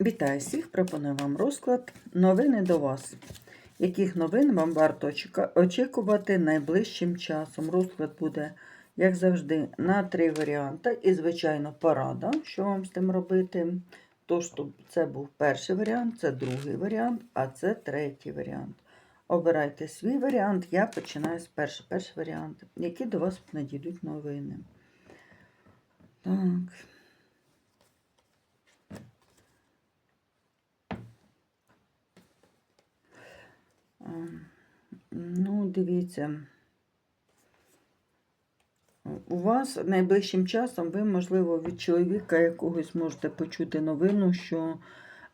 Вітаю всіх! Пропоную вам розклад. Новини до вас. Яких новин вам варто очікувати найближчим часом? Розклад буде, як завжди, на три варіанти. І, звичайно, порада, що вам з тим робити. Тож, то це був перший варіант, це другий варіант, а це третій варіант. Обирайте свій варіант. Я починаю з першого. Перший варіант. Які до вас надійдуть новини? Так. А, Ну, дивіться. У вас найближчим часом ви, можливо, від чоловіка якогось можете почути новину, що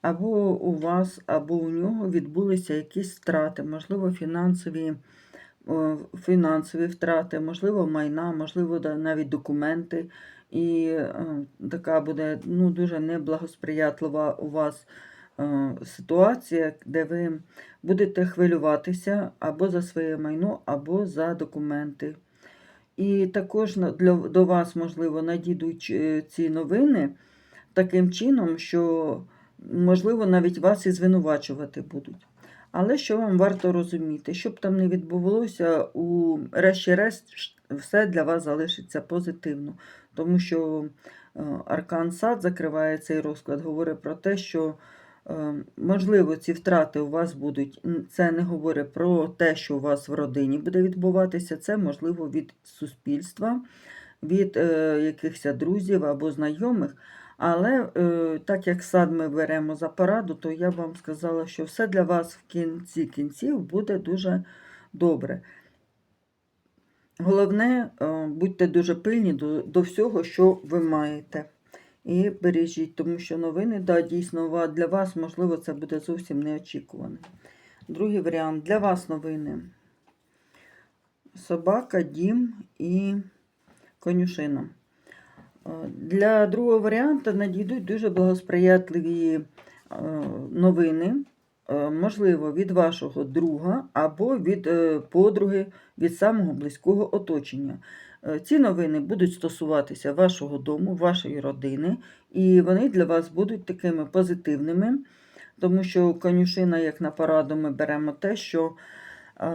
або у вас, або у нього відбулися якісь страти, можливо, фінансові, фінансові втрати, можливо, майна, можливо, навіть документи. І е, така буде ну, дуже неблагосприятлива у вас е, ситуація, де ви будете хвилюватися або за своє майно, або за документи. І також для, до вас, можливо, надійдуть е, ці новини таким чином, що, можливо, навіть вас і звинувачувати будуть. Але що вам варто розуміти, що б там не відбувалося, у решті-решт все для вас залишиться позитивно. Тому що е, Аркан Сад закриває цей розклад, говорить про те, що Е, Можливо, ці втрати у вас будуть. Це не говорить про те, що у вас в родині буде відбуватися. Це можливо від суспільства, від е, якихось друзів або знайомих. Але е, так як сад ми беремо за пораду, то я вам сказала, що все для вас в кінці кінців буде дуже добре. Головне, е, будьте дуже пильні до, до всього, що ви маєте. І бережіть, тому що новини, да, дійсно, для вас, можливо, це буде зовсім неочікуване. Другий варіант для вас новини. Собака, дім і конюшина. Е, Для другого варіанту надійдуть дуже благосприятливі е, новини, е, можливо, від вашого друга або від подруги, від самого близького оточення. Е, Ці новини будуть стосуватися вашого дому, вашої родини, і вони для вас будуть такими позитивними, тому що конюшина, як на пораду, ми беремо те, що е,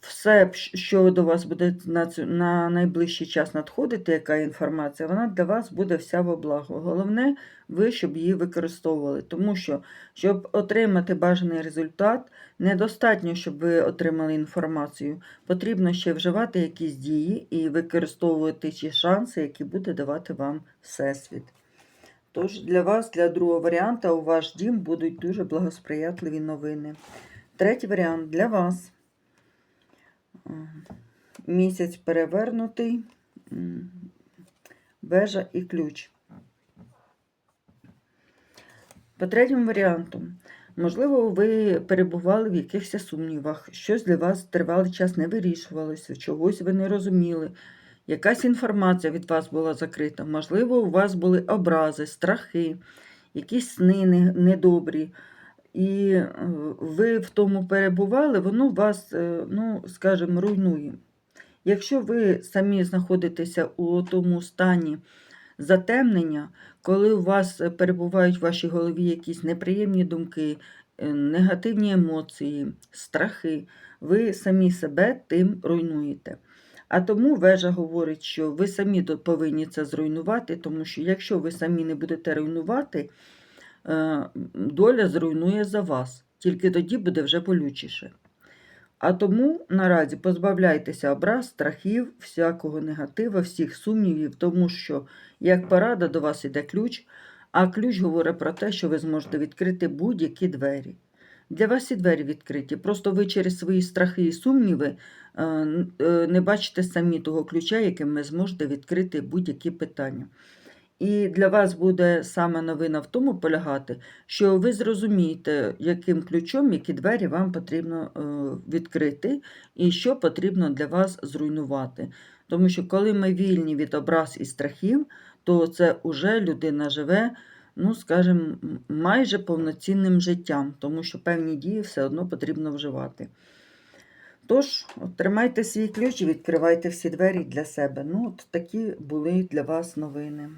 все, що до вас буде на, цю- на найближчий час надходити, яка інформація, вона для вас буде вся во благо. Головне, ви щоб її використовували, тому що, щоб отримати бажаний результат, недостатньо, щоб ви отримали інформацію. Потрібно ще вживати якісь дії і використовувати ті шанси, які буде давати вам Всесвіт. Тож для вас, для другого варіанта, у ваш дім будуть дуже благосприятливі новини. Третій варіант для вас. Місяць перевернутий, вежа і ключ. По третьому варіанту, можливо, ви перебували в якихось сумнівах, щось для вас тривалий час не вирішувалося, чогось ви не розуміли, якась інформація від вас була закрита, можливо, у вас були образи, страхи, якісь сни не- недобрі. І е, ви в тому перебували, воно вас, е, ну, скажімо, руйнує. Якщо ви самі знаходитеся у тому стані затемнення, коли у вас перебувають в вашій голові якісь неприємні думки, е, негативні емоції, страхи, ви самі себе тим руйнуєте. А тому вежа говорить, що ви самі повинні це зруйнувати, тому що якщо ви самі не будете руйнувати, доля зруйнує за вас. Тільки тоді буде вже болючіше. А тому наразі позбавляйтеся образ, страхів, всякого негатива, всіх сумнівів, тому що, як порада, до вас іде ключ, а ключ говорить про те, що ви зможете відкрити будь-які двері. Для вас і двері відкриті. Просто ви через свої страхи і сумніви е, е, не бачите самі того ключа, яким ви зможете відкрити будь-які питання. І для вас буде саме новина в тому полягати, що ви зрозумієте, яким ключом, які двері вам потрібно е, відкрити, і що потрібно для вас зруйнувати. Тому що коли ми вільні від образ і страхів, то це вже людина живе, ну, скажімо, майже повноцінним життям, тому що певні дії все одно потрібно вживати. Тож, тримайте свій ключ і відкривайте всі двері для себе. Ну, от такі були для вас новини.